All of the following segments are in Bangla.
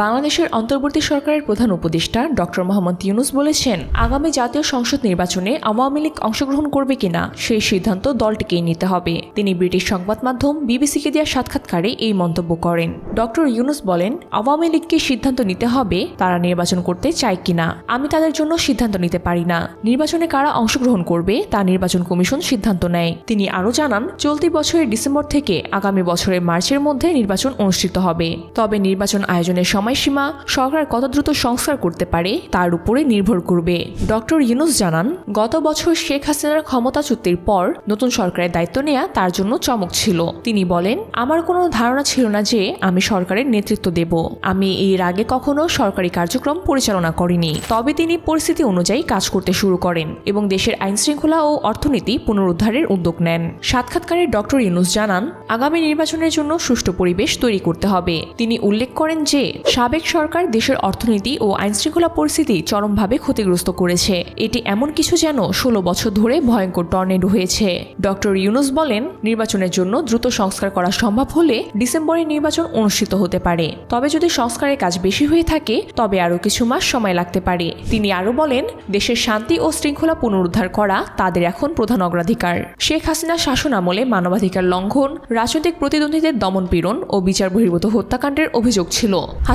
বাংলাদেশের অন্তর্বর্তী সরকারের প্রধান উপদেষ্টা ডক্টর মোহাম্মদ ইউনুস বলেছেন, আগামী জাতীয় সংসদ নির্বাচনে আওয়ামী লীগ অংশগ্রহণ করবে কিনা, সেই সিদ্ধান্ত দলটিকেই নিতে হবে। তিনি ব্রিটিশ সংবাদ মাধ্যম বিবিসিকে দেওয়া সাক্ষাৎকারে এই মন্তব্য করেন। ডক্টর ইউনুস বলেন, আওয়ামী লীগকে সিদ্ধান্ত নিতে হবে তারা নির্বাচন করতে চায় কিনা। আমি তাদের জন্য সিদ্ধান্ত নিতে পারি না। নির্বাচনে কারা অংশগ্রহণ করবে, তা নির্বাচন কমিশন সিদ্ধান্ত নেয়। তিনি আরও জানান, চলতি বছরের ডিসেম্বর থেকে আগামী বছরের মার্চের মধ্যে নির্বাচন অনুষ্ঠিত হবে। তবে নির্বাচন আয়োজনের সময়সীমা সরকার কত দ্রুত সংস্কার করতে পারে তার উপরে নির্ভর করবে। ডক্টর ইউনুস জানান, গত বছর শেখ হাসিনার ক্ষমতাচ্যুতির পর নতুন সরকারের দায়িত্ব নেয়া তার জন্য চমক ছিল। তিনি বলেন, আমার কোনো ধারণা ছিল না যে আমি সরকারের নেতৃত্ব দেব। আমি এর আগে কখনো সরকারি কার্যক্রম পরিচালনা করিনি। তবে তিনি পরিস্থিতি অনুযায়ী কাজ করতে শুরু করেন এবং দেশের আইনশৃঙ্খলা ও অর্থনীতি পুনরুদ্ধারের উদ্যোগ নেন। সাক্ষাৎকারে ডক্টর ইউনুস জানান, আগামী নির্বাচনের জন্য সুষ্ঠু পরিবেশ তৈরি করতে হবে। তিনি উল্লেখ করেন যে সাবেক সরকার দেশের অর্থনীতি ও আইনশৃঙ্খলা পরিস্থিতি চরমভাবে ক্ষতিগ্রস্ত করেছে। এটি এমন কিছু যেন ষোলো বছর ধরে ভয়ঙ্কর টর্নেডো হয়েছে। ডক্টর ইউনুস বলেন, নির্বাচনের জন্য দ্রুত সংস্কার করা সম্ভব হলে ডিসেম্বরে নির্বাচন অনুষ্ঠিত হতে পারে। তবে যদি সংস্কারের কাজ বেশি হয়ে থাকে, তবে আরও কিছু মাস সময় লাগতে পারে। তিনি আরও বলেন, দেশের শান্তি ও শৃঙ্খলা পুনরুদ্ধার করা তাদের এখন প্রধান অগ্রাধিকার। শেখ হাসিনা শাসন আমলে মানবাধিকার লঙ্ঘন, রাজনৈতিক প্রতিদ্বন্দ্বীদের দমনপীড়ন ও বিচার বহির্ভূত হত্যাকাণ্ডের অভিযোগ ছিল।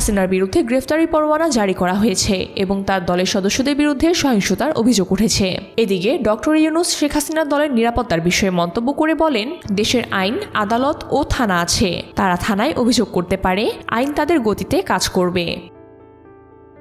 হাসিনার বিরুদ্ধে গ্রেফতারি পরোয়ানা জারি করা হয়েছে এবং তার দলের সদস্যদের বিরুদ্ধে সহিংসতার অভিযোগ উঠেছে। এদিকে, ডক্টর ইউনুস শেখ হাসিনার দলের নিরাপত্তার বিষয়ে মন্তব্য করে বলেন, দেশের আইন, আদালত ও থানা আছে। তারা থানায় অভিযোগ করতে পারে, আইন তাদের গতিতে কাজ করবে।